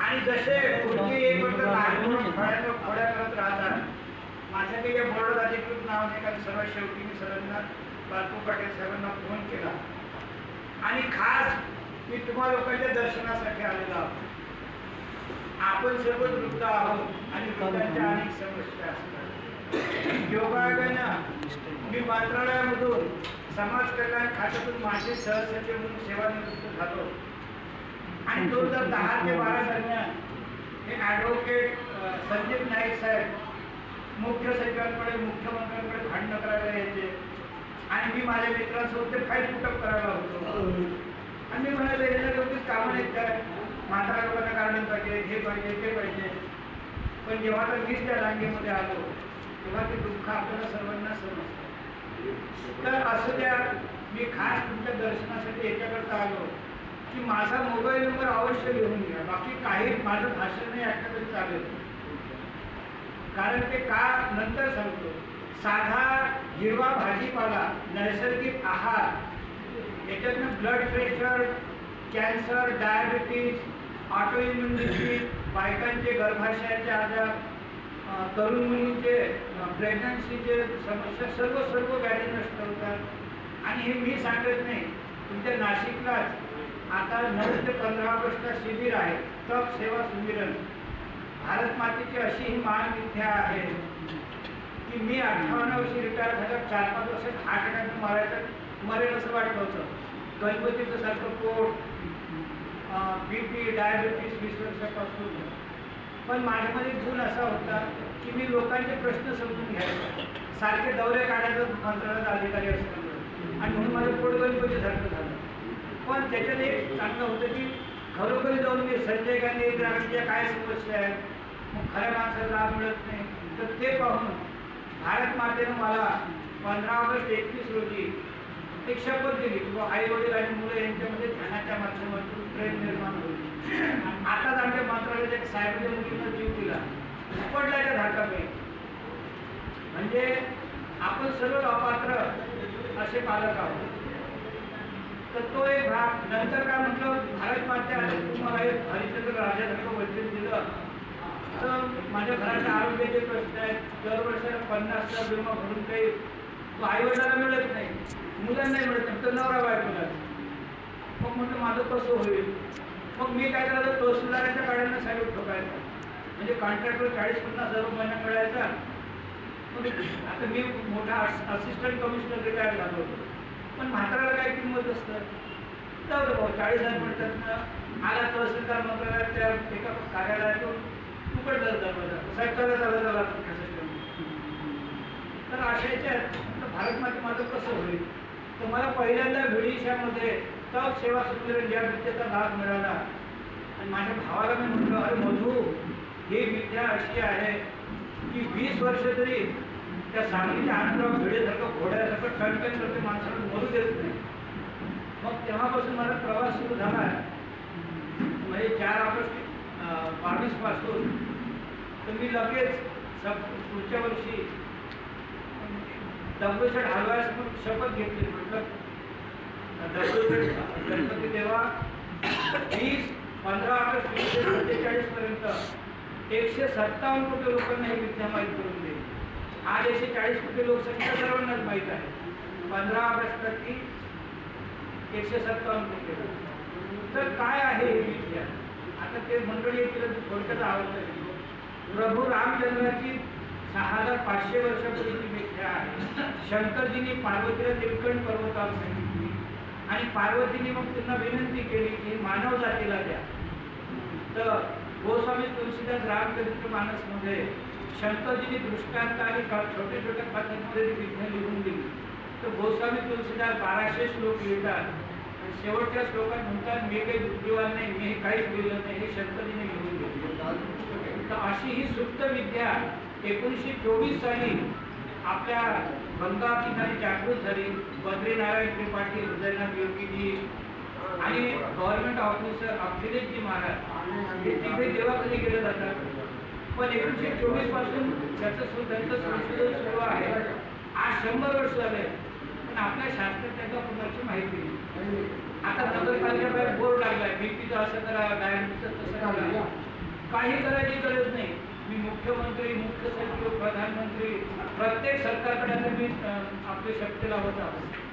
आणि जसे पुढची एक वर्ष लहान मुलं फळ्या फळ्या करत राहतात माझ्या काही बोर्ड अधिकृत नाव नाही कारण सर्वात शेवटी मी सरांना बापू पाटील साहेबांना फोन केला. आणि खास मी तुम्हा लोकांच्या दर्शनासाठी आलेलो आहोत. आपण सर्व वृद्ध आहोत आणि वृद्धांच्या अनेक समस्या असतात. योगायोगानं मी मंत्रालयामधून समाज कल्याण खात्यातून माझे सहसचिव म्हणून सेवानिवृत्त झालो. आणि दोन हजार दहा ते बारा दरम्यान हे ॲडव्होकेट संदीप नाईक साहेब मुख्य सचिवांकडे मुख्यमंत्र्यांकडे भांडणं करायला यायचे. आणि मी माझ्या मित्रांसोबत ते फाईल कुटप करायला होतो? आणि मी म्हणाले याच्या लोकच कामं नाहीत काय म्हातारा लोकांना गार्डन पाहिजे हे पाहिजे ते पाहिजे. पण जेव्हा तर मीच त्या रांगेमध्ये आलो तेव्हा ते दुःख आपल्याला सर्वांना समजतं. तर असं द्या मी खास तुमच्या दर्शनासाठी याच्याकरता आलो. की माझा मोबाईल नंबर अवश्य लिहून घ्या. बाकी काही माझं भाषण नाही ऐकलं तरी चालेल कारण ते का नंतर सांगतो. साधा हिरवा भाजीपाला नैसर्गिक आहार याच्यातनं blood pressure cancer diabetes auto immunity बायकांचे गर्भाशयाचे आजार तरुण मुलींचे प्रेग्नन्सीचे समस्या सर्व सर्व व्याधी नष्ट होतात. आणि हे मी सांगत नाही. तुमच्या नाशिकलाच आता नऊ ते पंधरा ऑगस्टला शिबिर आहे तप सेवा सुमिरन. भारत मातेची अशी ही महाविद्या आहे की मी अठ्ठावन्न वर्षी रिटायर झालं चार पाच वर्ष हार्ट अटॅक मारायचं मरेल असं वाटलं होतं. गणपतीचं सारखं पोट बी पी डायबिटीस वीस वर्षापासून. पण माझ्यामध्ये गुण असा होता की मी लोकांचे प्रश्न समजून घ्यायचो. सारखे दौरे काढायचं मंत्रालयात अधिकारी असतो आणि म्हणून माझं पोट गणपतीसारखं झालं. पण त्याच्यात एक चांगलं होतं की घरोघरी जाऊन मी संजय गांधी ग्रामीणच्या काय समस्या आहेत मग खऱ्या माणसाला लाभ मिळत नाही. तर ते पाहून भारत मातेनं मला पंधरा ऑगस्ट एकवीस रोजी एक शपथ दिली. की बुवा आई वडील आणि मुलं यांच्यामध्ये ध्यानाच्या माध्यमातून प्रेम निर्माण होईल. आताच आमच्या मंत्रालयात एक साहेबांच्या मुलींना जीव दिला. पडल्याच्या धाकापैकी म्हणजे आपण सर्व अपात्र असे पालक आहोत. तर तो एक भाग. नंतर काय म्हटलं भारत माझ्या तुम्हाला एक हरिचंद्र राजासारखं वचन दिलं. तर माझ्या घराच्या आरोग्याचे प्रश्न आहेत. दरवर्षाला पन्नास हजार विमा भरून काही आईवडिलांना मिळत नाही. मुलांना मिळत नाही. तर नवरा बायकोला मग म्हटलं माझं कसं होईल? मग मी काय करायचं? तहसीलदाराच्या गाड्यांना साईड ठोकायचा म्हणजे कॉन्ट्रॅक्टर चाळीस पन्नास हजार रुपये महिना मिळायचा. मग आता मी मोठा असिस्टंट कमिशनर रिटायर झालो होतो. पण म्हाताऱ्याला काय किंमत असतं जाऊ दे भाऊ चाळीस हजार म्हणतात आला तहसीलदार मंत्रालयाच्या एका कार्यालयातून फुकट दरवाजा साहेब चला तर अशा याच्यात तर भारत माते माझं कसं होईल? तर मला पहिल्यांदा विडिशामध्ये तप सेवा सुंदर या विद्येचा लाभ मिळाला आणि माझ्या भावाला मी म्हटलं अरे मधू ही विद्या अशी आहे की वीस वर्ष तरी त्या सांगलीच्या अंतरावर भिडेसारखं घोड्यासारखं टणकन करते माणसाला मरू देत नाही. मग तेव्हापासून माझा प्रवास सुरू झाला. म्हणजे चार ऑगस्ट बावीसपासून तर मी लगेच सब पुढच्या वर्षी दगडूशेठ हलवायसमोर शपथ घेतली. म्हटलं दगडूशेठ गणपती देवा वीस पंधरा ऑगस्ट सत्तेचाळीस पर्यंत एकशे सत्तावन्न कोटी लोकांना हे विद्या माहीत करून देईल. आज एकशे चाळीस कोटी लोकसंख्या सर्वांनाच माहीत आहे. पंधरा ऑगस्ट ती एकशे सत्तावन्न कोटी तर काय आहे हे विद्या आता ते मंडळी तिला थोडक्यात आवडतं प्रभू रामचंद्राची सहा हजार पाचशे वर्षापूर्वीची व्याख्या आहे. शंकरजींनी पार्वतीला तिलकंठ पर्वतावर सांगितली. आणि पार्वतीने मग त्यांना विनंती केली की मानव जातीला द्या. तर गोस्वामी तुलसीदास रामचरित्र मानसमध्ये शंकरजीने दृष्टांत आणि छोट्या छोट्या पद्धतीमध्ये ती विद्या लिहून दिली. तर गोस्वामी तुलसीदास बाराशे श्लोक लिहितात. शेवटच्या श्लोकात म्हणतात मी काही बुद्धिवान नाही मी हे काहीच लिहिलं नाही हे शंकरजीने लिहून दिले. तर अशी ही सुप्त विद्या एकोणीसशे चोवीस साली आपल्या गंगा ठिकाणी जागृत झाली. बद्रीनारायण त्रिपाठी हृदयनाथ योगीजी आणि गव्हर्नमेंट ऑफिसर अखिलेशजी महाराज. हे तिकडे देवाकडे गेले जातात. पण एकोणीसशे चोवीसपासून त्याचं त्यांचं संशोधन सुरू आहे. आज शंभर वर्ष झाले. पण आपल्या शासनात त्याचा कुणाची माहिती नाही. आता नगरपालिका बाहेर बोर्ड लागलाय. बीपीचं असं करा डायबिटीचं तसं करा काही करायची गरज नाही. मी मुख्यमंत्री मुख्य सचिव प्रधानमंत्री प्रत्येक सरकारकडे मी आपले आपली लावत आहोत.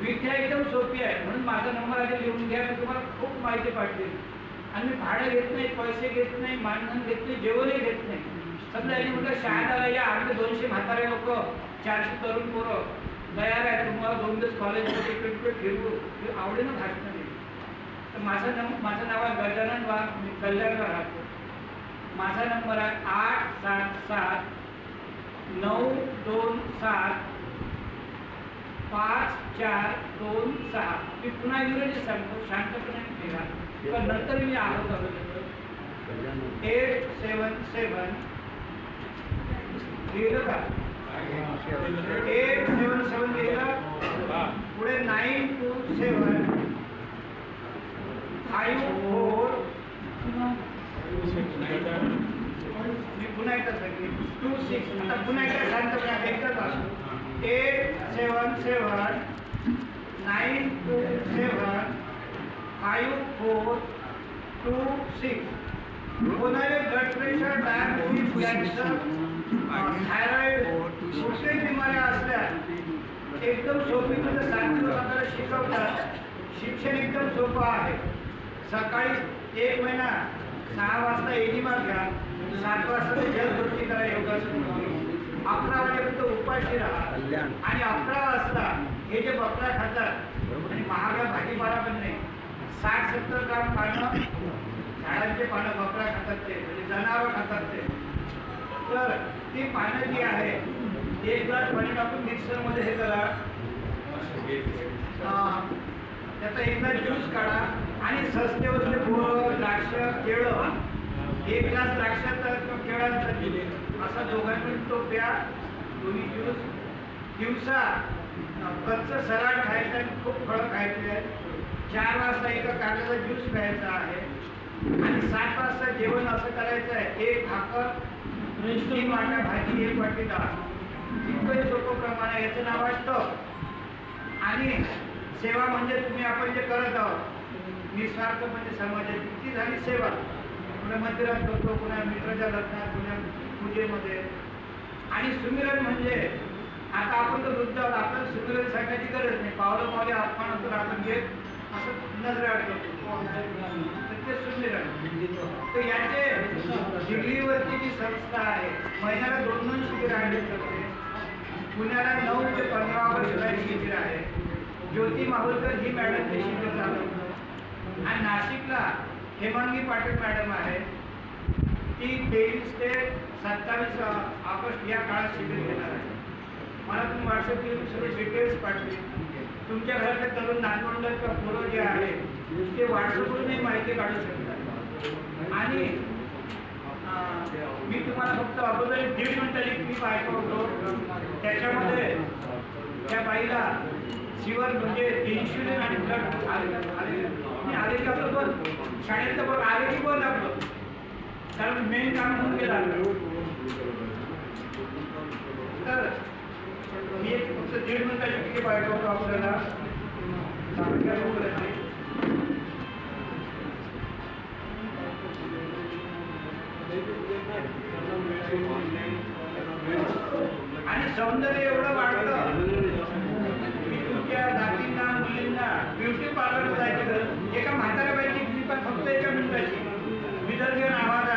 विद्या एकदम सोपी आहे. म्हणून माझा नंबर आधी लिहून घ्या. मी तुम्हाला खूप माहिती पाठवेल आम्ही भाडं घेत नाही पैसे घेत नाही मानधन घेत नाही जेवणही घेत नाही. समजा यांनी म्हटलं शहादाला या आम्ही दोनशे म्हातारे लोक चारशे तरुण पोरं तयार आहे तुम्हाला दोन दिवस कॉलेजमध्ये इकडे तिकडे फिरवू हे आवडीनं भाषणं नाही तर माझं नम माझं नाव आहे गजानन वा मी कल्याणला राहतो. माझा नंबर आहे आठ सात सात नऊ दोन सात पाच चार दोन सहा. मी पुन्हा इंग्रजी सांगतो शांतपणे ठेवा. पण नंतर मी आलो अवेलेबल एट सेवन सेवन लिहिलं का? एट सेवन सेवन लिहिलं पुढे nine two seven five four मी पुन्हा एकदा सांगेन टू सिक्स आता पुन्हा एकदा शांतपणे एकदाच असतो eight seven seven nine two seven five four two six कोणाला blood pressure diabetes cancer thyroid कुठल्याही बिमाऱ्या असल्या एकदम सोपी म्हणजे दिवस आपल्याला शिकवतात शिक्षण एकदम सोपं आहे। सकाळी एक महिना सहा वाजता एनिमा घ्या। सात वाजता ते जलभरती करा योगासन अकरा वाजेपर्यंत उपाशी राहा। आणि अकरा वाजता हे जे बकरा खातात आणि महागडा भाजीपाला पण नाही साठ सत्तर ग्राम पानं झाडांचे पानं बकरा खातात ते म्हणजे जनावर खातात ते तर ती पानं जी आहे एक ग्लास पाणी टाकून मिक्सरमध्ये हे करा. त्याचा एकदा ज्यूस काढा. आणि सस्ते वस्ते द्राक्ष केळं एक ग्लास द्राक्षाचा किंवा केळांचा दिले. असा दोघांनी तो प्या. दोन्ही ज्यूस दिवसा अं, कच्चं सलाड खायचं आणि खूप फळं खायचे. चार वाजता एका कांद्याचा ज्यूस प्यायचा आहे. आणि सात वाजता जेवण असं करायचं आहे. एक भाकर तीन वाट्या भाजी एक वाटी डाळ. इतकं सोपं प्रमाण आहे याचं नाव असतं. आणि सेवा म्हणजे तुम्ही आपण जे करत आहोत निस्वार्थ म्हणजे समाजाची ती झाली सेवा. कुणा मंदिरात करतो कुणा मित्राच्या लग्नात कुणा पूजेमध्ये. आणि सुमिरन म्हणजे आता आपण तर वृद्ध आहोत आपल्याला सुमिरन सांगायची गरज नाही. पावलं पावले आपण तर आपण घेत असं नजराड करतो तर ते सुमिरन तर याचे दिल्लीवरची जी संस्था आहे महिन्याला दोन दोन शिबिर आयोजित करते. पुण्याला नऊ ते पंधरा ही शिबिर आहे. ज्योती माहुलकर ही मॅडम ते शिबिर चालवतात. आणि नाशिकला हेमांगी पाटील मॅडम आहे. ती तेवीस ते सत्तावीस ऑगस्ट या काळात शिबिर घेणार आहे. मला तुम्ही व्हॉट्सअपवर सगळे डिटेल्स पाठवले तुमच्या घरातले तरुण नातवंड किंवा पोरं जे आहे ते व्हॉट्सअपवरूनही माहिती काढू शकतात. आणि मी तुम्हाला फक्त अगोदर एक दीड मिनिटाची क्लिप ऐकवतो. त्याच्यामध्ये त्या बाईला जीवन म्हणजे इन्शुलिन आणि ब्लड आले आले आणि आले की आपलं बघ शाळेतलं आले की बघ आपलं कारण मेन काम म्हणून गेलं. तर मी एक फक्त दीड मिनिटाची पाहिजे होतो आपल्याला आणि सौंदर्य एवढं वाढलं की तुमच्या नातींना मुलींना ब्युटी पार्लर जायचं. एका म्हाताऱ्या बाईची क्लिप फक्त एका मिनिटाची. विदर्भ आवाज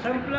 ejemplo.